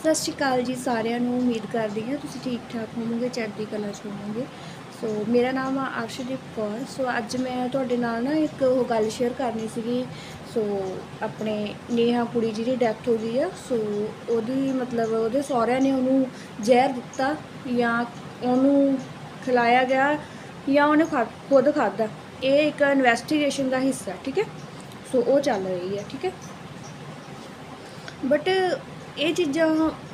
ਸਤਿ ਸ਼੍ਰੀ ਅਕਾਲ ਜੀ ਸਾਰਿਆਂ ਨੂੰ, ਉਮੀਦ ਕਰਦੀ ਹਾਂ ਤੁਸੀਂ ਠੀਕ ਠਾਕ ਹੋਵੋਗੇ, ਚੜ੍ਹਦੀ ਕਲਾ 'ਚ ਹੋਵੋਗੇ। ਸੋ ਮੇਰਾ ਨਾਮ ਆ ਅਰਸ਼ਦੀਪ ਕੌਰ, ਸੋ ਅੱਜ ਮੈਂ ਤੁਹਾਡੇ ਨਾਲ ਨਾ ਇੱਕ ਉਹ ਗੱਲ ਸ਼ੇਅਰ ਕਰਨੀ ਸੀਗੀ। ਸੋ ਆਪਣੇ ਨੇਹਾ ਕੁੜੀ ਜੀ ਦੀ ਡੈਥ ਹੋ ਗਈ ਆ, ਸੋ ਉਹਦੀ ਮਤਲਬ ਉਹਦੇ ਸਹੁਰਿਆਂ ਨੇ ਉਹਨੂੰ ਜ਼ਹਿਰ ਦਿੱਤਾ ਜਾਂ ਉਹਨੂੰ ਖਿਲਾਇਆ ਗਿਆ ਜਾਂ ਉਹਨੇ ਖਾ- ਖੁਦ ਖਾਧਾ। ਇਹ ਇੱਕ ਇਨਵੈਸਟੀਗੇਸ਼ਨ ਦਾ ਹਿੱਸਾ, ਠੀਕ ਹੈ? ਸੋ ਉਹ ਚੱਲ ਰਹੀ ਹੈ, ਠੀਕ ਹੈ? ਬਟ ਇਹ ਚੀਜ਼ਾਂ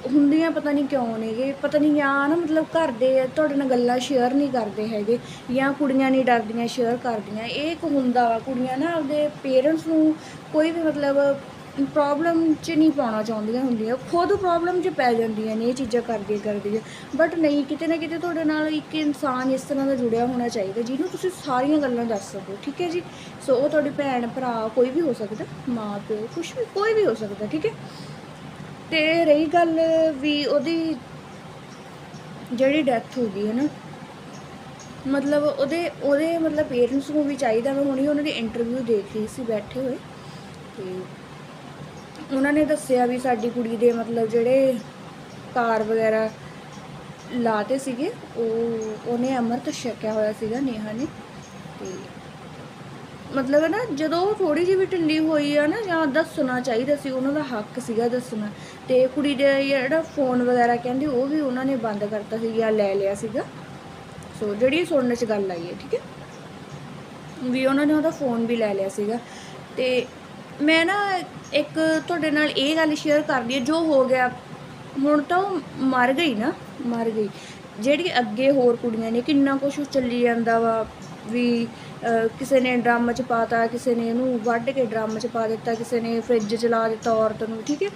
ਹੁੰਦੀਆਂ ਪਤਾ ਨਹੀਂ ਕਿਉਂ ਨੇਗੇ, ਪਤਾ ਨਹੀਂ ਜਾਂ ਨਾ ਮਤਲਬ ਘਰ ਦੇ ਤੁਹਾਡੇ ਨਾਲ ਗੱਲਾਂ ਸ਼ੇਅਰ ਨਹੀਂ ਕਰਦੇ ਹੈਗੇ ਜਾਂ ਕੁੜੀਆਂ ਨਹੀਂ ਡਰਦੀਆਂ ਸ਼ੇਅਰ ਕਰਦੀਆਂ, ਇਹ ਇੱਕ ਹੁੰਦਾ ਵਾ, ਕੁੜੀਆਂ ਨਾ ਆਪਦੇ ਪੇਰੈਂਟਸ ਨੂੰ ਕੋਈ ਵੀ ਮਤਲਬ ਪ੍ਰੋਬਲਮ 'ਚ ਨਹੀਂ ਪਾਉਣਾ ਚਾਹੁੰਦੀਆਂ ਹੁੰਦੀਆਂ, ਖੁਦ ਪ੍ਰੋਬਲਮ 'ਚ ਪੈ ਜਾਂਦੀਆਂ ਨੇ ਇਹ ਚੀਜ਼ਾਂ ਕਰਦੀਆਂ ਕਰਦੀਆਂ ਬਟ ਨਹੀਂ, ਕਿਤੇ ਨਾ ਕਿਤੇ ਤੁਹਾਡੇ ਨਾਲ ਇੱਕ ਇਨਸਾਨ ਇਸ ਤਰ੍ਹਾਂ ਦਾ ਜੁੜਿਆ ਹੋਣਾ ਚਾਹੀਦਾ, ਜਿਹਨੂੰ ਤੁਸੀਂ ਸਾਰੀਆਂ ਗੱਲਾਂ ਦੱਸ ਸਕੋ, ਠੀਕ ਹੈ ਜੀ? ਸੋ ਉਹ ਤੁਹਾਡੀ ਭੈਣ, ਭਰਾ, ਕੋਈ ਵੀ ਹੋ ਸਕਦਾ, ਮਾਂ, ਪਿਓ ਕੁਝ ਵੀ, ਕੋਈ ਵੀ ਹੋ ਸਕਦਾ, ਠੀਕ ਹੈ? ਤੇ ਰਹੀ ਗੱਲ ਵੀ ਉਹਦੀ ਜਿਹੜੀ ਡੈਥ ਹੋ ਗਈ ਹੈ ਨਾ, ਮਤਲਬ ਉਹਦੇ ਉਹਦੇ ਮਤਲਬ ਪੇਰੈਂਟਸ ਨੂੰ ਵੀ ਚਾਹੀਦਾ ਮੈਂ ਹੁਣੀ ਉਹਨਾਂ ਦੀ ਇੰਟਰਵਿਊ ਦੇਖ ਰਹੀ ਸੀ ਬੈਠੇ ਹੋਏ। ਤੇ ਉਹਨਾਂ ਨੇ ਦੱਸਿਆ ਵੀ ਸਾਡੀ ਕੁੜੀ ਦੇ ਮਤਲਬ ਜਿਹੜੇ ਤਾਰ ਵਗੈਰਾ ਲਾਤੇ ਸੀਗੇ, ਉਹ, ਉਹਨੇ ਅੰਮ੍ਰਿਤ ਛਕਿਆ ਹੋਇਆ ਸੀਗਾ, ਨੇਹਾ ਨੇ। ਤੇ ਮਤਲਬ ਹੈ ਨਾ, ਜਦੋਂ ਉਹ ਥੋੜੀ ਜਿਹੀ ਵੀ ਢਿੱਲੀ ਹੋਈ ਆ ਨਾ, ਜਾਂ ਦੱਸਣਾ ਚਾਹੀਦਾ ਸੀ, ਉਹਨਾਂ ਦਾ ਹੱਕ ਸੀਗਾ ਦੱਸਣਾ। ਤੇ ਕੁੜੀ ਦੇ ਜਿਹੜਾ ਫੋਨ ਵਗੈਰਾ ਕਹਿੰਦੇ, ਉਹ ਵੀ ਉਹਨਾਂ ਨੇ ਬੰਦ ਕਰਤਾ ਸੀ, ਜਾਂ ਲੈ ਲਿਆ ਸੀਗਾ। ਸੋ, ਜਿਹੜੀ ਸੁਣਨ ਚ ਗੱਲ ਆਈ ਹੈ, ਠੀਕ ਹੈ? ਵੀ ਉਹਨਾਂ ਨੇ ਉਹਦਾ ਫੋਨ ਵੀ ਲੈ ਲਿਆ ਸੀਗਾ। ਤੇ ਮੈਂ ਨਾ ਇੱਕ ਤੁਹਾਡੇ ਨਾਲ ਇਹ ਗੱਲ ਸ਼ੇਅਰ ਕਰਦੀ ਹਾਂ, ਜੋ ਹੋ ਗਿਆ। ਹੁਣ ਤਾਂ ਉਹ ਮਰ ਗਈ ਨਾ, ਮਰ ਗਈ। ਜਿਹੜੀ ਅੱਗੇ ਹੋਰ ਕੁੜੀਆਂ ਨੇ, ਕਿੰਨਾ ਕੁਛ ਚੱਲੀ ਜਾਂਦਾ ਵਾ, ਵੀ ਕਿਸੇ ਨੇ ਡਰਮ ਚ ਪਾਤਾ, ਕਿਸੇ ਨੇ ਇਹਨੂੰ ਵੱਢ ਕੇ ਡਰਮ ਚ ਪਾ ਦਿੱਤਾ, ਕਿਸੇ ਨੇ ਫ੍ਰਿਜ ਚ ਲਾ ਦਿੱਤਾ ਔਰਤ ਨੂੰ, ਠੀਕ ਹੈ?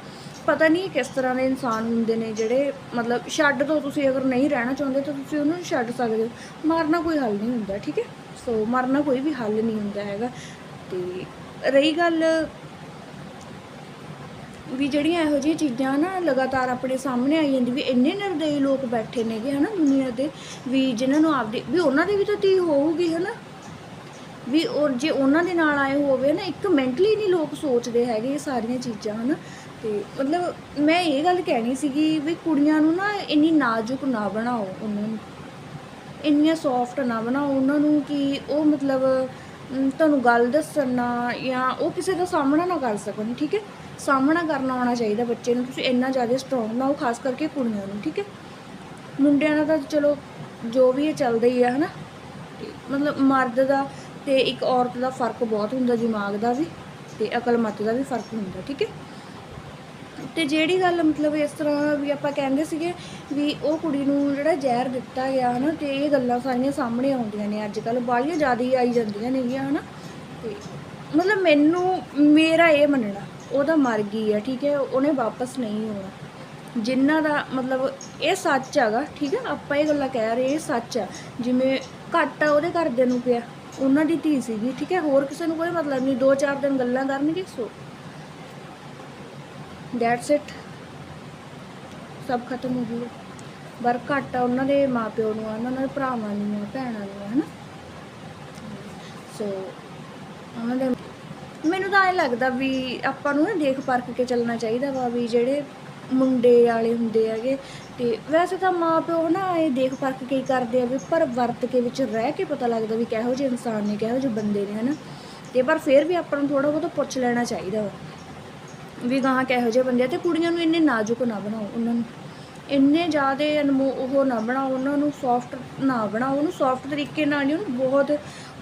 ਪਤਾ ਨਹੀਂ ਕਿਸ ਤਰ੍ਹਾਂ ਦੇ ਇਨਸਾਨ ਹੁੰਦੇ ਨੇ ਜਿਹੜੇ, ਮਤਲਬ ਛੱਡ ਦੋ ਤੁਸੀਂ, ਅਗਰ ਨਹੀਂ ਰਹਿਣਾ ਚਾਹੁੰਦੇ ਤਾਂ ਤੁਸੀਂ ਉਹਨੂੰ ਛੱਡ ਸਕਦੇ ਹੋ। ਮਾਰਨਾ ਕੋਈ ਹੱਲ ਨਹੀਂ ਹੁੰਦਾ, ਠੀਕ ਹੈ? ਸੋ ਮਰਨਾ ਕੋਈ ਵੀ ਹੱਲ ਨਹੀਂ ਹੁੰਦਾ ਹੈਗਾ। ਤੇ ਰਹੀ ਗੱਲ ਵੀ ਜਿਹੜੀਆਂ ਇਹੋ ਜਿਹੀਆਂ ਚੀਜ਼ਾਂ ਨਾ ਲਗਾਤਾਰ ਆਪਣੇ ਸਾਹਮਣੇ ਆਈ ਜਾਂਦੀ, ਵੀ ਇੰਨੇ ਨਿਰਦਈ ਲੋਕ ਬੈਠੇ ਨੇਗੇ, ਹਨਾ, ਦੁਨੀਆ ਦੇ, ਵੀ ਜਿਨ੍ਹਾਂ ਨੂੰ ਆਪਦੇ, ਵੀ ਉਹਨਾਂ ਦੇ ਵੀ ਤਾਂ ਧੀ ਹੋਊਗੀ, ਹਨਾ? ਵੀ ਔਰ ਜੇ ਉਹਨਾਂ ਦੇ ਨਾਲ ਆਏ ਹੋਵੇ ਨਾ, ਇੱਕ ਮੈਂਟਲੀ ਨਹੀਂ ਲੋਕ ਸੋਚਦੇ ਹੈਗੇ ਇਹ ਸਾਰੀਆਂ ਚੀਜ਼ਾਂ, ਹਨਾ? ਤੇ ਮਤਲਬ ਮੈਂ ਇਹ ਗੱਲ ਕਹਿਣੀ ਸੀਗੀ ਵੀ ਕੁੜੀਆਂ ਨੂੰ ਨਾ ਇੰਨੀ ਨਾਜ਼ੁਕ ਨਾ ਬਣਾਓ ਉਹਨਾਂ। ਨੂੰ ਇੰਨੀਆਂ ਸੌਫਟ ਨਾ ਬਣਾਓ ਉਹਨਾਂ ਨੂੰ ਕਿ ਉਹ ਮਤਲਬ ਤੁਹਾਨੂੰ ਗੱਲ ਦੱਸਣਾ ਜਾਂ ਉਹ ਕਿਸੇ ਦਾ ਸਾਹਮਣਾ ਨਾ ਕਰ ਸਕਣ, ਠੀਕ ਹੈ? ਸਾਹਮਣਾ ਕਰਨਾ ਆਉਣਾ ਚਾਹੀਦਾ ਬੱਚੇ ਨੂੰ, ਤੁਸੀਂ ਇੰਨਾ ਜ਼ਿਆਦਾ ਸਟਰੋਂਗ ਨਾ ਹੋ ਖਾਸ ਕਰਕੇ ਕੁੜੀਆਂ ਨੂੰ, ਠੀਕ ਹੈ? ਮੁੰਡਿਆਂ ਦਾ ਤਾਂ ਚਲੋ ਜੋ ਵੀ ਇਹ ਚੱਲਦਾ ਹੀ ਆ, ਹਨਾ? ਤੇ ਮਤਲਬ ਮਰਦ ਦਾ ਤੇ ਇੱਕ ਔਰਤ ਦਾ ਫ਼ਰਕ ਬਹੁਤ ਹੁੰਦਾ, ਦਿਮਾਗ ਦਾ ਵੀ ਤੇ ਅਕਲਮਤ ਦਾ ਵੀ ਫ਼ਰਕ ਹੁੰਦਾ, ਠੀਕ ਹੈ? ਤੇ ਜਿਹੜੀ ਗੱਲ ਮਤਲਬ ਇਸ ਤਰ੍ਹਾਂ ਵੀ ਆਪਾਂ ਕਹਿੰਦੇ ਸੀਗੇ ਵੀ ਉਹ ਕੁੜੀ ਨੂੰ ਜਿਹੜਾ ਜ਼ਹਿਰ ਦਿੱਤਾ ਗਿਆ ਹਨਾ ਤੇ ਇਹ ਗੱਲਾਂ ਸਾਰੀਆਂ ਸਾਹਮਣੇ ਆਉਂਦੀਆਂ ਨੇ ਅੱਜ ਕੱਲ ਬਾਹਲੀਆਂ ਜ਼ਿਆਦਾ ਹੀ ਆਈ ਜਾਂਦੀਆਂ ਨੇਗੀਆਂ ਹਨਾ ਤੇ ਮਤਲਬ ਮੈਨੂੰ, ਮੇਰਾ ਇਹ ਮੰਨਣਾ, ਉਹਦਾ ਮਰ ਗਈ ਆ ਠੀਕ ਹੈ? ਉਹਨੇ ਵਾਪਸ ਨਹੀਂ ਆਉਣਾ। ਜਿਨ੍ਹਾਂ ਦਾ ਮਤਲਬ ਇਹ ਸੱਚ ਹੈਗਾ, ਠੀਕ ਹੈ? ਆਪਾਂ ਇਹ ਗੱਲਾਂ ਕਹਿ ਰਹੇ, ਇਹ ਸੱਚ ਆ ਜਿਵੇਂ ਘੱਟ ਆ ਉਹਦੇ ਘਰਦਿਆਂ ਨੂੰ ਪਿਆ। ਉਹਨਾਂ ਦੀ ਧੀ ਸੀਗੀ, ਠੀਕ ਹੈ? ਹੋਰ ਕਿਸੇ ਨੂੰ ਕੋਈ ਮਤਲਬ ਨਹੀਂ, ਦੋ ਚਾਰ ਦਿਨ ਗੱਲਾਂ ਕਰਨਗੇ, ਸੋ ਦੈਟਸ ਇਟ ਸਭ ਖਤਮ ਹੋ ਜੂਗਾ ਪਰ ਘੱਟ ਆ ਉਹਨਾਂ ਦੇ ਮਾਪਿਓ ਨੂੰ ਉਹਨਾਂ ਦੇ ਭਰਾਵਾਂ ਨੂੰ ਆ, ਭੈਣਾਂ ਨੂੰ ਹਨਾ? ਸੋ, ਉਹਨਾਂ ਦੇ ਮੈਨੂੰ ਤਾਂ ਐ ਲੱਗਦਾ ਵੀ ਆਪਾਂ ਨੂੰ ਨਾ ਦੇਖ ਪਰਖ ਕੇ ਚੱਲਣਾ ਚਾਹੀਦਾ ਵਾ, ਵੀ ਜਿਹੜੇ ਮੁੰਡੇ ਵਾਲੇ ਹੁੰਦੇ ਹੈਗੇ ਤੇ ਵੈਸੇ ਤਾਂ ਮਾਂ ਮਾਪਿਓ ਨਾ ਇਹ ਦੇਖ ਪਰਖ ਕੇ ਕਰਦੇ ਆ ਵੀ ਪਰ ਵਰਤ ਕੇ ਵਿੱਚ ਰਹਿ ਕੇ ਪਤਾ ਲੱਗਦਾ ਵੀ ਕਿਹੋ ਜਿਹੇ ਇਨਸਾਨ ਨੇ, ਕਿਹੋ ਜਿਹੇ ਬੰਦੇ ਨੇ, ਹਨਾ? ਤੇ ਪਰ ਫਿਰ ਵੀ ਆਪਾਂ ਨੂੰ ਥੋੜਾ ਬਹੁਤਾ ਪੁੱਛ ਲੈਣਾ ਚਾਹੀਦਾ ਵਾ ਵੀ ਗਾਹਾਂ ਕਿਹੋ ਜਿਹੇ ਬੰਦੇ ਆ ਤੇ ਕੁੜੀਆਂ ਨੂੰ ਇੰਨੇ ਨਾਜ਼ੁਕ ਨਾ ਬਣਾਓ ਉਹਨਾਂ ਨੂੰ। ਇੰਨੇ ਜ਼ਿਆਦਾ ਅਨਮੋ, ਉਹ ਨਾ ਬਣਾਓ, ਉਹਨਾਂ ਨੂੰ ਸੌਫਟ ਨਾ ਬਣਾਓ, ਉਹਨੂੰ ਸੌਫਟ ਤਰੀਕੇ ਨਾਲ ਨਹੀਂ, ਉਹਨੂੰ ਬਹੁਤ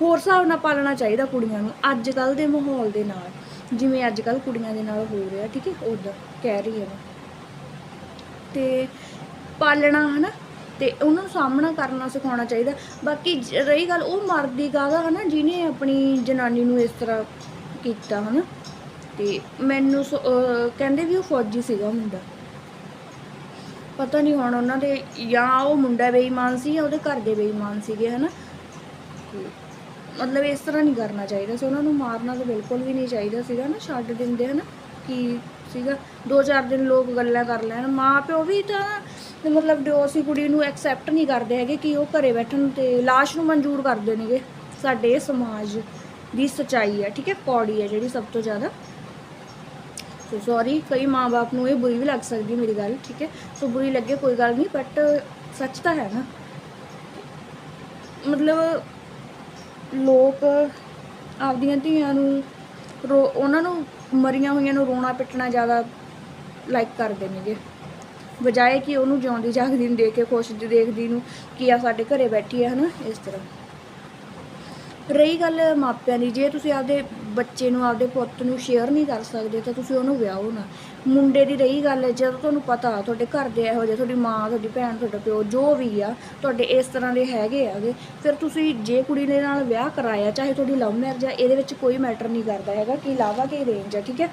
ਹੋਰ ਹਿਸਾਬ ਨਾਲ ਪਾਲਣਾ ਚਾਹੀਦਾ ਕੁੜੀਆਂ ਨੂੰ ਅੱਜ ਕੱਲ ਦੇ ਮਾਹੌਲ ਦੇ ਨਾਲ, ਜਿਵੇਂ ਅੱਜ ਕੱਲ ਕੁੜੀਆਂ ਦੇ ਨਾਲ ਹੋ ਰਿਹਾ, ਠੀਕ ਹੈ? ਉਦਾਂ ਕਹਿ ਰਹੀ ਹਾਂ ਮੈਂ। ਤੇ ਪਾਲਣਾ, ਹਨਾ? ਤੇ ਉਹਨਾਂ ਨੂੰ ਸਾਹਮਣਾ ਕਰਨਾ ਸਿਖਾਉਣਾ ਚਾਹੀਦਾ। ਬਾਕੀ ਰਹੀ ਗੱਲ ਉਹ ਮਰਦੀ ਕਾਹਦਾ ਹਨਾ, ਜਿਹਨੇ ਆਪਣੀ ਜਨਾਨੀ ਨੂੰ ਇਸ ਤਰ੍ਹਾਂ ਕੀਤਾ, ਹਨਾ? ਤੇ ਮੈਨੂੰ ਸ- ਕਹਿੰਦੇ ਵੀ ਉਹ ਫੌਜੀ ਸੀਗਾ ਮੁੰਡਾ। ਪਤਾ ਨਹੀਂ ਹੁਣ ਉਹਨਾਂ ਦੇ, ਜਾਂ ਉਹ ਮੁੰਡਾ ਬੇਈਮਾਨ ਸੀ ਜਾਂ ਉਹਦੇ ਘਰ ਦੇ ਬੇਈਮਾਨ ਸੀਗੇ, ਹਨਾ? ਤੇ ਮਤਲਬ ਇਸ ਤਰ੍ਹਾਂ ਨਹੀਂ ਕਰਨਾ ਚਾਹੀਦਾ ਸੀ। ਉਹਨਾਂ ਨੂੰ ਮਾਰਨਾ ਤਾਂ ਬਿਲਕੁਲ ਵੀ ਨਹੀਂ ਚਾਹੀਦਾ ਸੀਗਾ ਨਾ ਛੱਡ ਦਿੰਦੇ, ਹਨਾ? ਕਿ ਸੀਗਾ। ਦੋ ਚਾਰ ਦਿਨ ਲੋਕ ਗੱਲਾਂ ਕਰ ਲੈਣ। ਮਾਂ ਪਿਓ ਵੀ ਤਾਂ ਮਤਲਬ ਡਿਵੋਰਸੀ ਕੁੜੀ ਨੂੰ ਐਕਸੈਪਟ ਨਹੀਂ ਕਰਦੇ ਹੈਗੇ ਕਿ ਉਹ ਘਰੇ ਬੈਠਣ ਤੇ ਲਾਸ਼ ਨੂੰ ਮਨਜ਼ੂਰ ਕਰਦੇ ਨੇਗੇ ਸਾਡੇ ਸਮਾਜ ਦੀ ਸਚਾਈ ਹੈ, ਠੀਕ ਹੈ? ਪੌੜੀ ਹੈ ਜਿਹੜੀ ਸਭ ਤੋਂ ਜ਼ਿਆਦਾ। ਸੋ ਸੌਰੀ ਕਈ ਮਾਂ ਬਾਪ ਨੂੰ ਇਹ ਬੁਰੀ ਵੀ ਲੱਗ ਸਕਦੀ ਮੇਰੀ ਗੱਲ, ਠੀਕ ਹੈ? ਸੋ ਬੁਰੀ ਲੱਗੇ ਕੋਈ ਗੱਲ ਨਹੀਂ ਬਟ ਸੱਚ ਤਾਂ ਹੈ ਨਾ। ਮਤਲਬ ਲੋਕ ਆਪਦੀਆਂ ਧੀਆਂ ਨੂੰ ਰੋ ਉਹਨਾਂ ਨੂੰ ਮਰੀਆਂ ਹੋਈਆਂ ਨੂੰ ਰੋਣਾ ਪਿੱਟਣਾ ਜ਼ਿਆਦਾ ਲਾਈਕ ਕਰਦੇ ਨੇਗੇ। ਬਜਾਏ ਕਿ ਉਹਨੂੰ ਜਿਉਂਦੀ ਜਾਗਦੀ ਨੂੰ ਦੇਖ ਕੇ, ਖੁਸ਼ ਦੀ, ਦੇਖਦੀ ਨੂੰ ਕਿ ਆ ਸਾਡੇ ਘਰੇ ਬੈਠੀ ਹੈ ਹਨਾ, ਇਸ ਤਰ੍ਹਾਂ। ਰਹੀ ਗੱਲ ਮਾਪਿਆਂ ਦੀ, ਜੇ ਤੁਸੀਂ ਆਪਦੇ ਬੱਚੇ ਨੂੰ ਆਪਦੇ ਪੁੱਤ ਨੂੰ ਸ਼ੇਅਰ ਨਹੀਂ ਕਰ ਸਕਦੇ ਤਾਂ ਤੁਸੀਂ ਉਹਨੂੰ ਵਿਆਹੋ ਨਾ। ਮੁੰਡੇ ਦੀ ਰਹੀ ਗੱਲ ਜਦੋਂ ਤੁਹਾਨੂੰ ਪਤਾ ਤੁਹਾਡੇ ਘਰ ਦੇ ਇਹੋ ਜਿਹੇ, ਤੁਹਾਡੀ ਮਾਂ, ਤੁਹਾਡੀ ਭੈਣ, ਤੁਹਾਡਾ ਪਿਓ ਜੋ ਵੀ ਆ, ਤੁਹਾਡੇ ਇਸ ਤਰ੍ਹਾਂ ਦੇ ਹੈਗੇ ਆਗੇ, ਫਿਰ ਤੁਸੀਂ ਜੇ ਕੁੜੀ ਦੇ ਨਾਲ ਵਿਆਹ ਕਰਾਇਆ, ਚਾਹੇ ਤੁਹਾਡੀ ਲਵ ਮੈਰਿਜ ਆ, ਇਹਦੇ ਵਿੱਚ ਕੋਈ ਮੈਟਰ ਨਹੀਂ ਕਰਦਾ ਹੈਗਾ, ਕਿ ਲਾਵਾ, ਕਿ ਰੇਂਜ ਆ, ਠੀਕ ਹੈ?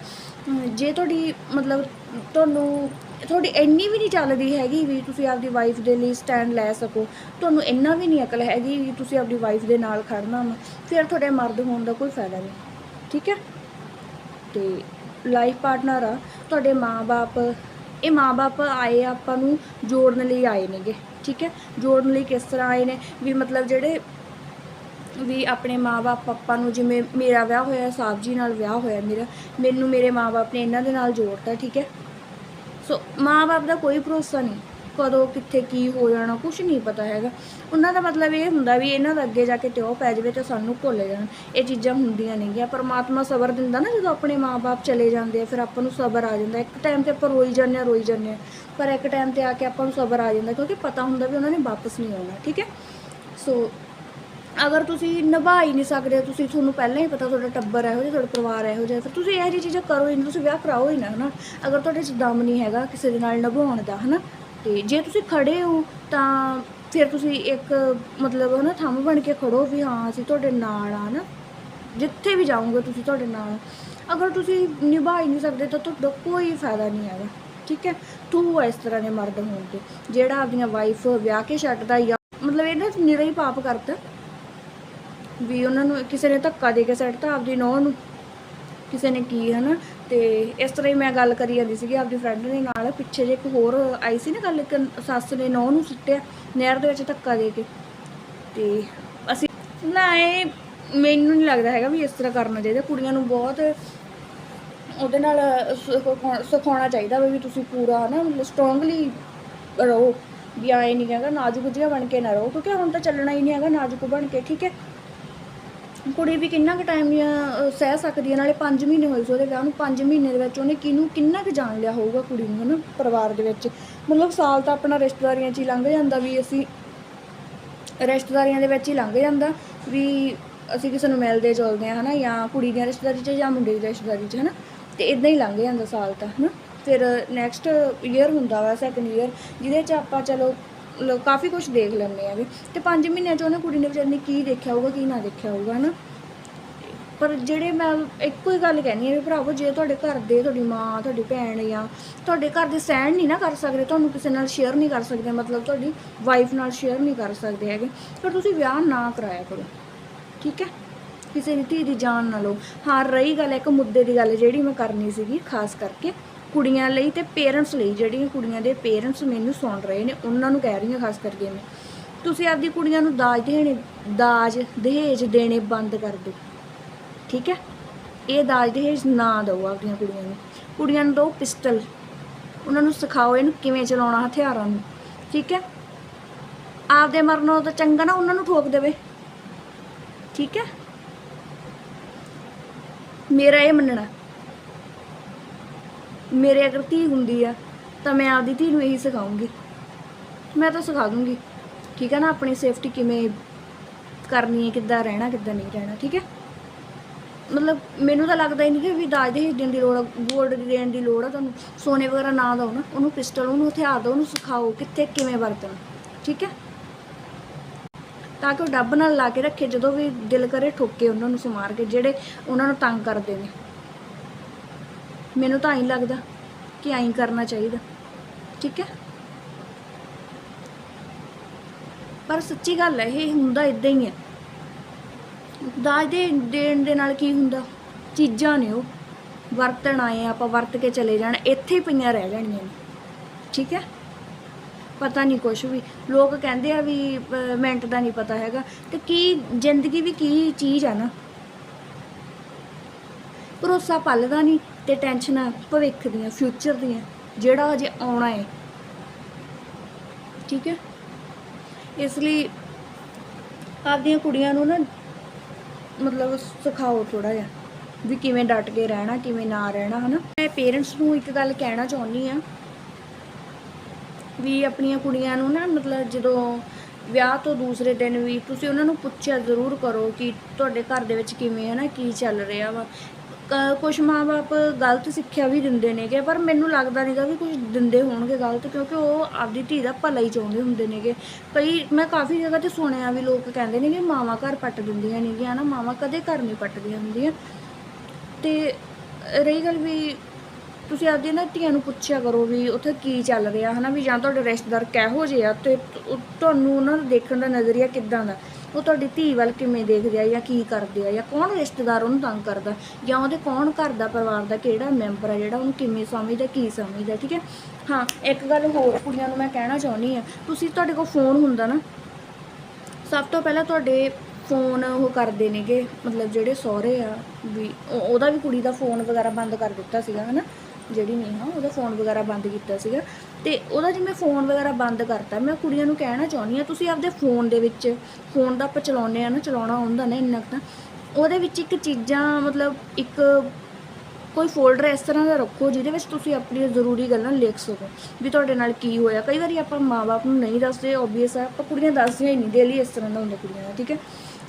ਜੇ ਤੁਹਾਡੀ ਮਤਲਬ ਤੁਹਾਨੂੰ, ਤੁਹਾਡੀ ਇੰਨੀ ਵੀ ਨਹੀਂ ਚੱਲਦੀ ਹੈਗੀ ਵੀ ਤੁਸੀਂ ਆਪਦੀ ਵਾਈਫ ਦੇ ਲਈ ਸਟੈਂਡ ਲੈ ਸਕੋ, ਤੁਹਾਨੂੰ ਇੰਨਾ ਵੀ ਨਹੀਂ ਅਕਲ ਹੈਗੀ ਵੀ ਤੁਸੀਂ ਆਪਦੀ ਵਾਈਫ ਦੇ ਨਾਲ ਖੜਨਾ ਵਾ, ਫਿਰ ਤੁਹਾਡੇ ਮਰਦ ਹੋਣ ਦਾ ਕੋਈ ਫਾਇਦਾ ਨਹੀਂ। ਠੀਕ ਹੈ? ਤੇ ਲਾਈਫ ਪਾਰਟਨਰ ਆ, ਤੁਹਾਡੇ ਮਾਪੇ ਇਹ ਮਾਪੇ ਆਏ ਆਪਾਂ ਨੂੰ ਜੋੜਨ ਲਈ ਆਏ ਨੇਗੇ, ਠੀਕ ਹੈ? ਜੋੜਨ ਲਈ ਕਿਸ ਤਰ੍ਹਾਂ ਆਏ ਨੇ? ਵੀ ਮਤਲਬ ਜਿਹੜੇ ਵੀ ਆਪਣੇ ਮਾਪੇ ਪਾਪਾ ਨੂੰ ਜਿਵੇਂ ਮੇਰਾ ਵਿਆਹ ਹੋਇਆ, ਸਾਹਿਬ ਜੀ ਨਾਲ ਵਿਆਹ ਹੋਇਆ ਮੇਰਾ, ਮੈਨੂੰ ਮੇਰੇ ਮਾਪੇ ਨੇ ਇਹਨਾਂ ਦੇ ਨਾਲ ਜੋੜਤਾ, ਠੀਕ ਹੈ? ਸੋ ਮਾਪੇ ਦਾ ਕੋਈ ਭਰੋਸਾ ਨਹੀਂ। ਕਦੋਂ, ਕਿੱਥੇ ਕੀ ਹੋ ਜਾਣਾ ਕੁਝ ਨਹੀਂ ਪਤਾ ਹੈਗਾ। ਉਹਨਾਂ ਦਾ ਮਤਲਬ ਇਹ ਹੁੰਦਾ ਵੀ ਇਹਨਾਂ ਦਾ ਅੱਗੇ ਜਾ ਕੇ ਟਿਓ ਪੈ ਜਾਵੇ ਤੇ ਸਾਨੂੰ ਭੁੱਲ ਜਾਣ। ਇਹ ਚੀਜ਼ਾਂ ਹੁੰਦੀਆਂ ਨੇਗੀਆਂ ਪਰਮਾਤਮਾ ਸਬਰ ਦਿੰਦਾ ਨਾ ਜਦੋਂ ਆਪਣੇ ਮਾਪੇ ਚਲੇ ਜਾਂਦੇ ਆ, ਫਿਰ ਆਪਾਂ ਨੂੰ ਸਬਰ ਆ ਜਾਂਦਾ। ਇੱਕ ਟਾਈਮ ਤੇ ਆਪਾਂ ਰੋਈ ਜਾਂਦੇ ਆ, ਰੋਈ ਜਾਂਦੇ ਆ। ਪਰ ਇੱਕ ਟਾਈਮ ਤੇ ਆ ਕੇ ਆਪਾਂ ਨੂੰ ਸਬਰ ਆ ਜਾਂਦਾ, ਕਿਉਂਕਿ ਪਤਾ ਹੁੰਦਾ ਵੀ ਉਹਨਾਂ ਨੇ ਵਾਪਸ ਨਹੀਂ ਆਉਣਾ, ਠੀਕ ਹੈ? ਸੋ ਅਗਰ ਤੁਸੀਂ ਨਿਭਾ ਹੀ ਨਹੀਂ ਸਕਦੇ, ਤੁਸੀਂ ਤੁਹਾਨੂੰ ਪਹਿਲਾਂ ਹੀ ਪਤਾ ਤੁਹਾਡਾ ਟੱਬਰ ਇਹੋ ਜਿਹਾ, ਤੁਹਾਡਾ ਪਰਿਵਾਰ ਇਹੋ ਜਿਹਾ, ਫਿਰ ਤੁਸੀਂ ਇਹੋ ਜਿਹੀ ਚੀਜ਼ਾਂ ਕਰੋ ਹੀ ਨਹੀਂ, ਤੁਸੀਂ ਵਿਆਹ ਕਰਾਓ ਹੀ ਨਾ, ਹਨਾ? ਅਗਰ ਤੁਹਾਡੇ 'ਚ ਦਮ ਨਹੀਂ ਹੈਗਾ ਕਿਸੇ ਦੇ ਨਾਲ ਨਿਭਾਉਣ ਦਾ, ਹਨਾ? ਤੇ ਜੇ ਤੁਸੀਂ ਖੜੇ ਹੋ ਤਾਂ ਫਿਰ ਤੁਸੀਂ ਇੱਕ ਮਤਲਬ ਹਨਾ ਥੰਮ ਬਣ ਕੇ ਖੜੋ ਵੀ ਹਾਂ, ਅਸੀਂ ਤੁਹਾਡੇ ਨਾਲ ਆ ਨਾ। ਜਿੱਥੇ ਵੀ ਜਾਓਗੇ ਤੁਸੀਂ ਤੁਹਾਡੇ ਨਾਲ। ਅਗਰ ਤੁਸੀਂ ਨਿਭਾ ਹੀ ਨਹੀਂ ਸਕਦੇ ਤਾਂ ਤੁਹਾਡਾ ਕੋਈ ਫਾਇਦਾ ਨਹੀਂ ਹੈਗਾ, ਠੀਕ ਹੈ? ਤੂੰ ਇਸ ਤਰ੍ਹਾਂ ਦੇ ਮਰਦ ਹੋਣ ਤੇ, ਜਿਹੜਾ ਆਪਦੀਆਂ ਵਾਈਫ ਵਿਆਹ ਕੇ ਛੱਡਦਾ ਜਾਂ ਮਤਲਬ ਇਹਨਾਂ ਚ ਨਿਰਾ ਹੀ ਪਾਪ ਕਰਤਾ। ਵੀ ਉਹਨਾਂ ਨੂੰ ਕਿਸੇ ਨੇ ਧੱਕਾ ਦੇ ਕੇ ਛੱਡਤਾ ਆਪਦੀ ਨੌਂ ਨੂੰ। ਕਿਸੇ ਨੇ ਕੀ, ਹਨਾ? ਤੇ ਇਸ ਤਰ੍ਹਾਂ ਹੀ ਮੈਂ ਗੱਲ ਕਰੀ ਜਾਂਦੀ ਸੀਗੀ ਆਪਣੀ ਫਰੈਂਡ ਦੇ ਨਾਲ, ਪਿੱਛੇ ਜੇ ਇੱਕ ਹੋਰ ਆਈ ਸੀ ਨਾ ਗੱਲ, ਇੱਕ ਸੱਸ ਨੇ ਨੌਂ ਨੂੰ ਸੁੱਟਿਆ, ਨਹਿਰ ਦੇ ਵਿੱਚ ਧੱਕਾ ਦੇ ਕੇ। ਤੇ ਅਸੀਂ ਨਾ ਇਹ ਮੈਨੂੰ ਨਹੀਂ ਲੱਗਦਾ ਹੈਗਾ ਵੀ ਇਸ ਤਰ੍ਹਾਂ ਕਰਨਾ ਚਾਹੀਦਾ, ਕੁੜੀਆਂ ਨੂੰ ਬਹੁਤ ਉਹਦੇ ਨਾਲ ਸਿਖਾਉਣਾ ਚਾਹੀਦਾ ਵੀ ਤੁਸੀਂ ਪੂਰਾ ਨਾ ਮਤਲਬ ਸਟਰੋਂਗਲੀ ਰਹੋ, ਵੀ ਆਏ ਨਹੀਂ ਹੈਗਾ ਨਾਜ਼ੁਕ ਜਿਹਾ ਬਣ ਕੇ ਨਾ ਰਹੋ, ਕਿਉਂਕਿ ਹੁਣ ਤਾਂ ਚੱਲਣਾ ਹੀ ਨਹੀਂ ਹੈਗਾ, ਨਾਜ਼ੁਕ ਬਣ ਕੇ, ਠੀਕ ਹੈ? ਕੁੜੀ ਵੀ ਕਿੰਨਾ ਕੁ ਟਾਈਮ ਸਹਿ ਸਕਦੀ ਹੈ, ਨਾਲੇ 5 ਮਹੀਨੇ ਹੋਏ ਸੀ ਉਹਦੇ ਵਿਆਹ ਨੂੰ 5 ਮਹੀਨੇ ਦੇ ਵਿੱਚ ਉਹਨੇ ਕਿਹਨੂੰ, ਕਿੰਨਾ ਕੁ ਜਾਣ ਲਿਆ ਹੋਊਗਾ ਕੁੜੀ ਨੂੰ, ਹਨਾ, ਪਰਿਵਾਰ ਦੇ ਵਿੱਚ? ਮਤਲਬ ਸਾਲ ਤਾਂ ਆਪਣਾ ਰਿਸ਼ਤੇਦਾਰੀਆਂ 'ਚ ਹੀ ਲੰਘ ਜਾਂਦਾ ਵੀ ਅਸੀਂ, ਰਿਸ਼ਤੇਦਾਰੀਆਂ ਦੇ ਵਿੱਚ ਹੀ ਲੰਘ ਜਾਂਦਾ ਵੀ ਅਸੀਂ ਕਿਸੇ ਨੂੰ ਮਿਲਦੇ ਜੁਲਦੇ ਆ ਹਨਾ, ਜਾਂ ਕੁੜੀ ਦੀਆਂ ਰਿਸ਼ਤੇਦਾਰੀ 'ਚ ਜਾਂ ਮੁੰਡੇ ਦੀ ਰਿਸ਼ਤੇਦਾਰੀ 'ਚ, ਹਨਾ, ਤੇ ਇਦਾਂ ਹੀ ਲੰਘ ਜਾਂਦਾ ਸਾਲ ਤਾਂ, ਹਨਾ। ਫਿਰ ਨੈਕਸਟ ਈਅਰ ਹੁੰਦਾ ਵਾ ਸੈਕੰਡ ਈਅਰ ਜਿਹਦੇ 'ਚ ਆਪਾਂ ਚਲੋ ਮਤਲਬ ਕਾਫੀ ਕੁਝ ਦੇਖ ਲੈਂਦੇ ਆ ਵੀ ਤੇ 5 ਮਹੀਨਿਆਂ 'ਚ ਉਹਨੇ ਕੁੜੀ ਨੇ ਵਿਚਾਰੀ ਨੇ ਕੀ ਦੇਖਿਆ ਹੋਊਗਾ, ਕੀ ਨਾ ਦੇਖਿਆ ਹੋਊਗਾ, ਹਨਾ? ਪਰ ਜਿਹੜੇ ਮੈਂ ਇੱਕੋ ਹੀ ਗੱਲ ਕਹਿਣੀ ਹੈ ਵੀ ਭਰਾਵੋ, ਜੇ ਤੁਹਾਡੇ ਘਰ ਦੇ, ਤੁਹਾਡੀ ਮਾਂ, ਤੁਹਾਡੀ ਭੈਣ ਜਾਂ ਤੁਹਾਡੇ ਘਰ ਦੇ ਸਹਿਣ ਨਹੀਂ ਨਾ ਕਰ ਸਕਦੇ, ਤੁਹਾਨੂੰ ਕਿਸੇ ਨਾਲ ਸ਼ੇਅਰ ਨਹੀਂ ਕਰ ਸਕਦੇ, ਮਤਲਬ ਤੁਹਾਡੀ ਵਾਈਫ ਨਾਲ ਸ਼ੇਅਰ ਨਹੀਂ ਕਰ ਸਕਦੇ ਹੈਗੇ ਪਰ ਤੁਸੀਂ ਵਿਆਹ ਨਾ ਕਰਾਇਆ ਕਰੋ, ਠੀਕ ਹੈ? ਕਿਸੇ ਦੀ ਧੀ ਦੀ ਜਾਨ ਨਾ ਲਓ। ਹਾਂ, ਰਹੀ ਗੱਲ ਇੱਕ ਮੁੱਦੇ ਦੀ ਗੱਲ ਜਿਹੜੀ ਮੈਂ ਕਰਨੀ ਸੀਗੀ, ਖਾਸ ਕਰਕੇ ਕੁੜੀਆਂ ਲਈ ਤੇ ਪੇਰੈਂਟਸ ਲਈ, ਜਿਹੜੀਆਂ ਕੁੜੀਆਂ ਦੇ ਪੇਰੈਂਟਸ ਮੈਨੂੰ ਸੁਣ ਰਹੇ ਨੇ, ਉਹਨਾਂ ਨੂੰ ਕਹਿ ਰਹੀ ਹਾਂ ਖਾਸ ਕਰਕੇ ਮੈਂ। ਤੁਸੀਂ ਆਪਦੀ ਕੁੜੀਆਂ ਨੂੰ ਦਾਜ ਦੇਣੇ, ਦਾਜ, ਦਹੇਜ ਦੇਣੇ ਬੰਦ ਕਰ ਦਿਓ। ਠੀਕ ਹੈ? ਇਹ ਦਾਜ, ਦਹੇਜ ਨਾ ਦਿਓ ਆਪਦੀਆਂ ਕੁੜੀਆਂ ਨੂੰ। ਕੁੜੀਆਂ ਨੂੰ ਦਿਓ ਪਿਸਟਲ। ਉਹਨਾਂ ਨੂੰ ਸਿਖਾਓ ਇਹਨੂੰ ਕਿਵੇਂ ਚਲਾਉਣਾ ਹਥਿਆਰਾਂ ਨੂੰ। ਠੀਕ ਹੈ? ਆਪਦੇ ਮਰਨੋਂ ਤਾਂ ਚੰਗਾ ਨਾ ਉਹਨਾਂ ਨੂੰ ਠੋਕ ਦੇਵੇ। ਠੀਕ ਹੈ? ਮੇਰਾ ਇਹ ਮੰਨਣਾ। ਮੇਰੇ ਅਗਰ ਧੀ ਹੁੰਦੀ ਆ, ਤਾਂ ਮੈਂ ਆਪਦੀ ਧੀ ਨੂੰ ਇਹੀ ਸਿਖਾਉਂਗੀ। ਮੈਂ ਤਾਂ ਸਿਖਾ ਦੂੰਗੀ, ਠੀਕ ਹੈ ਨਾ, ਆਪਣੀ ਸੇਫਟੀ ਕਿਵੇਂ ਕਰਨੀ ਹੈ, ਕਿੱਦਾਂ ਰਹਿਣਾ, ਕਿੱਦਾਂ ਨਹੀਂ ਰਹਿਣਾ, ਠੀਕ ਹੈ ਮਤਲਬ ਮੈਨੂੰ ਤਾਂ ਲੱਗਦਾ ਹੀ ਨਹੀਂ ਕਿ ਵੀ ਦਾਜ ਦੇ ਦੇਣ ਦੀ ਲੋੜ ਆ ਗੋਲਡ ਦੇਣ ਦੀ ਲੋੜ ਆ ਤੁਹਾਨੂੰ। ਸੋਨੇ ਵਗੈਰਾ ਨਾ ਦਿਓ ਨਾ, ਉਹਨੂੰ ਪਿਸਟਲ ਉਹਨੂੰ ਹਥਿਆਰ ਦਿਓ, ਉਹਨੂੰ ਸਿਖਾਓ ਕਿੱਥੇ, ਕਿਵੇਂ ਵਰਤਣਾ, ਠੀਕ ਹੈ ਤਾਂ ਕਿ ਉਹ ਡੱਬ ਨਾਲ ਲਾ ਕੇ ਰੱਖੇ, ਜਦੋਂ ਵੀ ਦਿਲ ਕਰੇ ਠੋਕੇ ਉਹਨਾਂ ਨੂੰ ਸਮਾਰ ਕੇ, ਜਿਹੜੇ ਉਹਨਾਂ ਨੂੰ ਤੰਗ ਕਰਦੇ ਨੇ। ਮੈਨੂੰ ਤਾਂ ਐਂ ਲੱਗਦਾ ਕਿ ਐਂ ਕਰਨਾ ਚਾਹੀਦਾ। ਠੀਕ ਹੈ? ਪਰ ਸੱਚੀ ਗੱਲ ਹੈ, ਇਹ ਹੁੰਦਾ ਇਦਾਂ ਹੀ ਹੈ। ਦਾਜ ਦੇ ਦੇਣ ਦੇ ਨਾਲ ਕੀ ਹੁੰਦਾ? ਚੀਜ਼ਾਂ ਨੇ ਉਹ। ਵਰਤਣ ਆਏ ਆਪਾਂ ਵਰਤ ਕੇ ਚਲੇ ਜਾਣ, ਇੱਥੇ ਪਈਆਂ ਰਹਿ ਜਾਣੀਆਂ ਨੇ। ਠੀਕ ਹੈ? ਪਤਾ ਨਹੀਂ ਕੁਛ ਵੀ। ਲੋਕ ਕਹਿੰਦੇ ਆ ਵੀ ਮਿੰਟ ਦਾ ਨਹੀਂ ਪਤਾ ਹੈਗਾ। ਤੇ ਕੀ, ਜ਼ਿੰਦਗੀ ਵੀ ਕੀ ਚੀਜ਼ ਆ ਨਾ। ਭਰੋਸਾ ਪਲਦਾ ਨਹੀਂ ਤੇ ਟੈਨਸ਼ਨਾਂ ਭਵਿੱਖ ਦੀਆਂ ਫਿਊਚਰ ਦੀਆਂ, ਜਿਹੜਾ ਹਜੇ ਆਉਣਾ ਹੈ। ਠੀਕ ਹੈ? ਇਸ ਲਈ ਆਪਦੀਆਂ ਕੁੜੀਆਂ ਨੂੰ ਨਾ ਮਤਲਬ ਸਿਖਾਓ ਥੋੜਾ ਜਿਹਾ ਵੀ ਕਿਵੇਂ ਡਟ ਕੇ ਰਹਿਣਾ, ਕਿਵੇਂ ਨਾ ਰਹਿਣਾ, ਹਨਾ? ਮੈਂ ਪੇਰੈਂਟਸ ਨੂੰ ਇੱਕ ਗੱਲ ਕਹਿਣਾ ਚਾਹੁੰਦੀ ਆ ਵੀ ਆਪਣੀਆਂ ਕੁੜੀਆਂ ਨੂੰ ਨਾ ਮਤਲਬ ਜਦੋਂ ਵਿਆਹ ਤੋਂ ਦੂਸਰੇ ਦਿਨ ਵੀ ਤੁਸੀਂ ਉਹਨਾਂ ਨੂੰ ਪੁੱਛਿਆ ਜ਼ਰੂਰ ਕਰੋ ਕਿ ਤੁਹਾਡੇ ਘਰ ਦੇ ਵਿੱਚ ਕਿਵੇਂ ਹੈ ਨਾ, ਕੀ ਚੱਲ ਰਿਹਾ ਵਾ ਕ- ਕੁਛ ਮਾਪੇ ਗਲਤ ਸਿੱਖਿਆ ਵੀ ਦਿੰਦੇ ਨੇਗੇ, ਪਰ ਮੈਨੂੰ ਲੱਗਦਾ ਨਹੀਂਗਾ ਵੀ ਕੁਝ ਦਿੰਦੇ ਹੋਣਗੇ ਗਲਤ, ਕਿਉਂਕਿ ਉਹ ਆਪਦੀ ਧੀ ਦਾ ਭਲਾ ਹੀ ਚਾਹੁੰਦੇ ਹੁੰਦੇ ਨੇਗੇ। ਕਈ ਮੈਂ ਕਾਫੀ ਜਗ੍ਹਾ ਤੇ ਸੁਣਿਆ ਵੀ ਲੋਕ ਕਹਿੰਦੇ ਨੇ ਕਿ ਮਾਵਾਂ ਘਰ ਪੱਟ ਦਿੰਦੀਆਂ ਨੇਗੀਆਂ ਨਾ ਮਾਵਾਂ ਕਦੇ ਘਰ ਨਹੀਂ ਪੱਟਦੀਆਂ ਹੁੰਦੀਆਂ। ਤੇ ਰਹੀ ਗੱਲ ਵੀ ਤੁਸੀਂ ਆਪਦੀ ਨਾ ਧੀਆਂ ਨੂੰ ਪੁੱਛਿਆ ਕਰੋ ਵੀ ਉੱਥੇ ਕੀ ਚੱਲ ਰਿਹਾ, ਹਨਾ? ਵੀ ਜਾਂ ਤੁਹਾਡੇ ਰਿਸ਼ਤੇਦਾਰ ਕਿਹੋ ਜਿਹੇ ਆ? ਤੇ ਤੁਹਾਨੂੰ ਉਹਨਾਂ ਦਾ ਦੇਖਣ ਦਾ ਨਜ਼ਰੀਆ ਕਿੱਦਾਂ ਦਾ? ਉਹ ਤੁਹਾਡੀ ਧੀ ਵੱਲ ਕਿਵੇਂ ਦੇਖਦੇ ਆ ਜਾਂ ਕੀ ਕਰਦੇ ਆ ਜਾਂ ਕੌਣ ਰਿਸ਼ਤੇਦਾਰ ਉਹਨੂੰ ਤੰਗ ਕਰਦਾ? ਜਾਂ ਉਹਦੇ ਕੌਣ ਘਰ ਦਾ ਪਰਿਵਾਰ ਦਾ ਕਿਹੜਾ ਮੈਂਬਰ ਆ ਜਿਹੜਾ ਉਹਨੂੰ ਕਿਵੇਂ ਸਮਝਦਾ, ਕੀ ਸਮਝਦਾ, ਠੀਕ ਹੈ? ਹਾਂ, ਇੱਕ ਗੱਲ ਹੋਰ ਕੁੜੀਆਂ ਨੂੰ ਮੈਂ ਕਹਿਣਾ ਚਾਹੁੰਦੀ ਆ ਤੁਸੀਂ ਤੁਹਾਡੇ ਕੋਲ ਫੋਨ ਹੁੰਦਾ ਨਾ, ਸਭ ਤੋਂ ਪਹਿਲਾਂ ਤੁਹਾਡੇ ਫੋਨ ਉਹ ਕਰਦੇ ਨੇਗੇ, ਮਤਲਬ ਜਿਹੜੇ ਸਹੁਰੇ ਆ, ਵੀ ਉਹਦਾ ਵੀ ਕੁੜੀ ਦਾ ਫੋਨ ਵਗੈਰਾ ਬੰਦ ਕਰ ਦਿੱਤਾ ਸੀਗਾ, ਹਨਾ? ਜਿਹੜੀ ਨਹੀਂ ਹਾਂ ਉਹਦਾ ਫੋਨ ਵਗੈਰਾ ਬੰਦ ਕੀਤਾ ਸੀਗਾ। ਤੇ ਉਹਦਾ ਜਿਵੇਂ ਫੋਨ ਵਗੈਰਾ ਬੰਦ ਕਰਤਾ, ਮੈਂ ਕੁੜੀਆਂ ਨੂੰ ਕਹਿਣਾ ਚਾਹੁੰਦੀ ਆ ਤੁਸੀਂ ਆਪਦੇ ਫੋਨ ਦੇ ਵਿੱਚ, ਫੋਨ ਦਾ ਆਪਾਂ ਚਲਾਉਂਦੇ ਆ ਨਾ, ਚਲਾਉਣਾ ਹੁੰਦਾ ਨਾ ਇੰਨਾ ਕੁ ਤਾਂ, ਉਹਦੇ ਵਿੱਚ ਇੱਕ ਚੀਜ਼ਾਂ, ਮਤਲਬ ਇੱਕ ਕੋਈ ਫੋਲਡਰ ਇਸ ਤਰ੍ਹਾਂ ਦਾ ਰੱਖੋ, ਜਿਹਦੇ ਵਿੱਚ ਤੁਸੀਂ ਆਪਣੀਆਂ ਜ਼ਰੂਰੀ ਗੱਲਾਂ ਲਿਖ ਸਕੋ, ਵੀ ਤੁਹਾਡੇ ਨਾਲ ਕੀ ਹੋਇਆ। ਕਈ ਵਾਰੀ ਆਪਾਂ ਮਾਪੇ ਨੂੰ ਨਹੀਂ ਦੱਸਦੇ ਓਬਵੀਅਸ ਆ, ਆਪਾਂ ਕੁੜੀਆਂ ਦੱਸਦੀਆਂ ਹੀ ਨਹੀਂ ਡੇਲੀ ਇਸ ਤਰ੍ਹਾਂ ਦਾ ਹੁੰਦਾ ਕੁੜੀਆਂ ਦਾ, ਠੀਕ ਹੈ?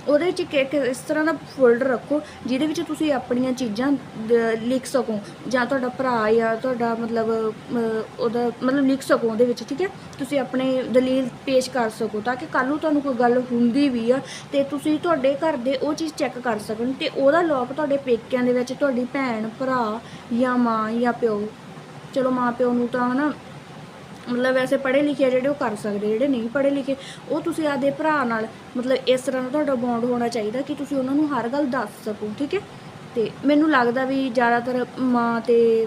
ਉਹਦੇ ਵਿੱਚ ਇੱਕ ਇੱਕ ਇਸ ਤਰ੍ਹਾਂ ਦਾ ਫੋਲਡਰ ਰੱਖੋ, ਜਿਹਦੇ ਵਿੱਚ ਤੁਸੀਂ ਆਪਣੀਆਂ ਚੀਜ਼ਾਂ ਦ- ਲਿਖ ਸਕੋ। ਜਾਂ ਤੁਹਾਡਾ ਭਰਾ ਜਾਂ ਤੁਹਾਡਾ ਮਤਲਬ ਉਹਦਾ ਮਤਲਬ ਲਿਖ ਸਕੋ ਉਹਦੇ ਵਿੱਚ, ਠੀਕ ਹੈ? ਤੁਸੀਂ ਆਪਣੇ ਦਲੀਲ ਪੇਸ਼ ਕਰ ਸਕੋ, ਤਾਂ ਕਿ ਕੱਲ੍ਹ ਨੂੰ ਤੁਹਾਨੂੰ ਕੋਈ ਗੱਲ ਹੁੰਦੀ ਵੀ ਆ, ਤੇ ਤੁਸੀਂ ਤੁਹਾਡੇ ਘਰ ਦੇ ਉਹ ਚੀਜ਼ ਚੈੱਕ ਕਰ ਸਕਣ, ਤੇ ਉਹਦਾ ਲੋਕ ਤੁਹਾਡੇ ਪੇਕਿਆਂ ਦੇ ਵਿੱਚ, ਤੁਹਾਡੀ ਭੈਣ, ਭਰਾ ਜਾਂ ਮਾਂ ਜਾਂ ਪਿਓ। ਚਲੋ ਮਾਂ ਪਿਓ ਨੂੰ ਤਾਂ ਹਨਾ ਮਤਲਬ ਵੈਸੇ ਪੜ੍ਹੇ ਲਿਖੇ ਆ ਜਿਹੜੇ ਉਹ ਕਰ ਸਕਦੇ ਜਿਹੜੇ ਨਹੀਂ ਪੜ੍ਹੇ ਲਿਖੇ ਉਹ ਤੁਸੀਂ ਆਪਦੇ ਭਰਾ ਨਾਲ ਮਤਲਬ ਇਸ ਤਰ੍ਹਾਂ ਦਾ ਤੁਹਾਡਾ ਬੌਂਡ ਹੋਣਾ ਚਾਹੀਦਾ ਕਿ ਤੁਸੀਂ ਉਹਨਾਂ ਨੂੰ ਹਰ ਗੱਲ ਦੱਸ ਸਕੋ ਠੀਕ ਹੈ? ਤੇ ਮੈਨੂੰ ਲੱਗਦਾ ਵੀ ਜ਼ਿਆਦਾਤਰ ਮਾਂ ਤੇ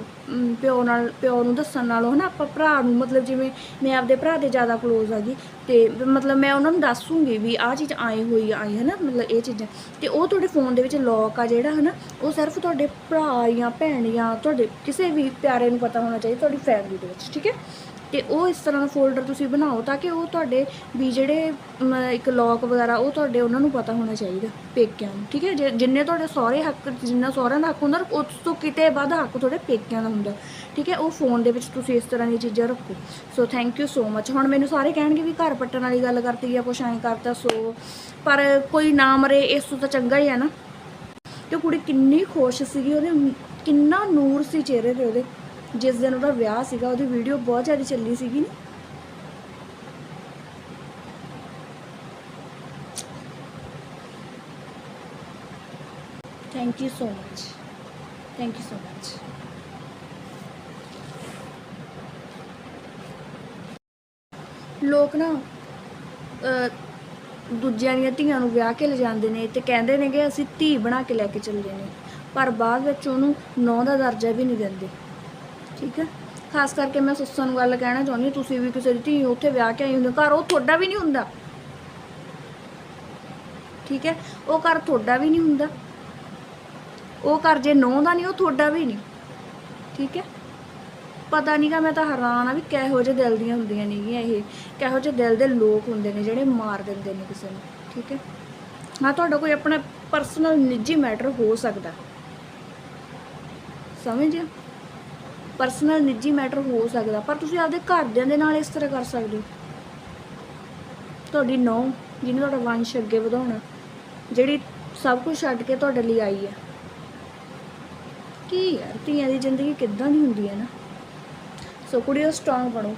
ਪਿਓ ਨਾਲ ਪਿਓ ਨੂੰ ਦੱਸਣ ਨਾਲੋਂ ਹਨਾ ਆਪਾਂ ਭਰਾ ਨੂੰ ਮਤਲਬ ਜਿਵੇਂ ਮੈਂ ਆਪਦੇ ਭਰਾ 'ਤੇ ਜ਼ਿਆਦਾ ਕਲੋਜ਼ ਆ ਗਈ ਤੇ ਮਤਲਬ ਮੈਂ ਉਹਨਾਂ ਨੂੰ ਦੱਸੂਗੀ ਵੀ ਆਹ ਚੀਜ਼ ਆਏ ਹੋਈ ਆ, ਆਏ ਹਨਾ ਮਤਲਬ ਇਹ ਚੀਜ਼ਾਂ। ਤੇ ਉਹ ਤੁਹਾਡੇ ਫੋਨ ਦੇ ਵਿੱਚ ਲੌਕ ਆ ਜਿਹੜਾ ਹਨਾ ਉਹ ਸਿਰਫ ਤੁਹਾਡੇ ਭਰਾ ਜਾਂ ਭੈਣ ਜਾਂ ਤੁਹਾਡੇ ਕਿਸੇ ਵੀ ਪਿਆਰੇ ਨੂੰ ਪਤਾ ਹੋਣਾ ਚਾਹੀਦਾ ਤੁਹਾਡੀ ਫੈਮਿਲੀ ਦੇ ਵਿੱਚ ਠੀਕ ਹੈ? ਤੇ ਉਹ ਇਸ ਤਰ੍ਹਾਂ ਦਾ ਫੋਲਡਰ ਤੁਸੀਂ ਬਣਾਓ ਤਾਂ ਕਿ ਉਹ ਤੁਹਾਡੇ ਵੀ ਜਿਹੜੇ ਇੱਕ ਲੋਕ ਵਗੈਰਾ, ਉਹ ਤੁਹਾਡੇ ਉਹਨਾਂ ਨੂੰ ਪਤਾ ਹੋਣਾ ਚਾਹੀਦਾ ਪੇਕਿਆਂ ਨੂੰ, ਠੀਕ ਹੈ? ਜੇ- ਜਿੰਨੇ ਤੁਹਾਡੇ ਸਹੁਰੇ ਹੱਕ, ਜਿੰਨਾ ਸਹੁਰਿਆਂ ਦਾ ਹੱਕ ਹੁੰਦਾ, ਉਸ ਤੋਂ ਕਿਤੇ ਵੱਧ ਹੱਕ ਤੁਹਾਡੇ ਪੇਕਿਆਂ ਦਾ ਹੁੰਦਾ, ਠੀਕ ਹੈ? ਉਹ ਫੋਨ ਦੇ ਵਿੱਚ ਤੁਸੀਂ ਇਸ ਤਰ੍ਹਾਂ ਦੀਆਂ ਚੀਜ਼ਾਂ ਰੱਖੋ। So thank you so much ਹੁਣ ਮੈਨੂੰ ਸਾਰੇ ਕਹਿਣਗੇ ਵੀ ਘਰ ਪੱਟਣ ਵਾਲੀ ਗੱਲ ਕਰਤੀ ਆ ਕੁਛ ਐਂ ਕਰਤਾ ਸੋ ਪਰ ਕੋਈ ਨਾ ਮਰੇ, ਇਸ ਤੋਂ ਤਾਂ ਚੰਗਾ ਹੀ ਹੈ ਨਾ। ਤੇ ਉਹ ਕੁੜੀ ਕਿੰਨੀ ਖੁਸ਼ ਸੀਗੀ, ਉਹਦੇ ਕਿੰਨਾ ਨੂਰ ਸੀ ਚਿਹਰੇ ਤੇ ਉਹਦੇ। ਜਿਸ ਦਿਨ ਉਹਦਾ ਵਿਆਹ ਸੀਗਾ ਉਹਦੀ ਵੀਡੀਓ ਬਹੁਤ ਜ਼ਿਆਦਾ ਚੱਲੀ ਸੀਗੀ ਨਾ। Thank you so much thank you so much ਲੋਕ ਨਾ ਦੂਜਿਆਂ ਦੀਆਂ ਧੀਆਂ ਨੂੰ ਵਿਆਹ ਕੇ ਲਿਜਾਂਦੇ ਨੇ ਤੇ ਕਹਿੰਦੇ ਨੇ ਕਿ ਅਸੀਂ ਧੀ ਬਣਾ ਕੇ ਲੈ ਕੇ ਚੱਲੇ ਨੇ ਪਰ ਬਾਅਦ ਵਿੱਚ ਉਹਨੂੰ ਨੌ ਦਾ ਦਰਜਾ ਵੀ ਨਹੀਂ ਦਿੰਦੇ। ਠੀਕ ਹੈ? ਖਾਸ ਕਰਕੇ ਮੈਂ ਸੱਸਾਂ ਨੂੰ ਗੱਲ ਕਹਿਣਾ ਚਾਹੁੰਦੀ ਤੁਸੀਂ ਵੀ ਕਿਸੇ ਦੀ ਧੀ ਉੱਥੇ ਵਿਆਹ ਕੇ ਆਈ ਹੁੰਦੇ ਘਰ ਉਹ ਤੁਹਾਡਾ ਵੀ ਨਹੀਂ ਹੁੰਦਾ। ਠੀਕ ਹੈ? ਉਹ ਘਰ ਤੁਹਾਡਾ ਵੀ ਨਹੀਂ ਹੁੰਦਾ। ਉਹ ਘਰ ਜੇ ਨੌ ਦਾ ਨਹੀਂ, ਉਹ ਤੁਹਾਡਾ ਵੀ ਨਹੀਂ। ਠੀਕ ਹੈ? ਪਤਾ ਨਹੀਂਗਾ ਮੈਂ ਤਾਂ ਹੈਰਾਨ ਆ ਵੀ ਕਿਹੋ ਜਿਹੇ ਦਿਲ ਦੀਆਂ ਹੁੰਦੀਆਂ ਨੇਗੀਆਂ ਇਹ। ਕਿਹੋ ਜਿਹੇ ਦਿਲ ਦੇ ਲੋਕ ਹੁੰਦੇ ਨੇ ਜਿਹੜੇ ਮਾਰ ਦਿੰਦੇ ਨੇ ਕਿਸੇ ਨੂੰ। ਠੀਕ ਹੈ? ਹਾਂ, ਤੁਹਾਡਾ ਕੋਈ ਆਪਣਾ ਪਰਸਨਲ ਨਿੱਜੀ ਮੈਟਰ ਹੋ ਸਕਦਾ। ਸਮਝਿਆ ਪਰਸਨਲ ਨਿੱਜੀ ਮੈਟਰ ਹੋ ਸਕਦਾ, ਪਰ ਤੁਸੀਂ ਆਪਦੇ ਘਰਦਿਆਂ ਦੇ ਨਾਲ ਇਸ ਤਰ੍ਹਾਂ ਕਰ ਸਕਦੇ ਹੋ। ਤੁਹਾਡੀ ਨੌ, ਜਿਹਨੇ ਤੁਹਾਡਾ ਵੰਸ਼ ਅੱਗੇ ਵਧਾਉਣਾ, ਜਿਹੜੀ ਸਭ ਕੁਝ ਛੱਡ ਕੇ ਤੁਹਾਡੇ ਲਈ ਆਈ ਹੈ। ਕੀ ਯਾਰ, ਧੀਆਂ ਦੀ ਜ਼ਿੰਦਗੀ ਕਿੱਦਾਂ ਦੀ ਹੁੰਦੀ ਹੈ ਨਾ? ਸੋ ਕੁੜੀਓ ਸਟਰੋਂਗ ਬਣੋ।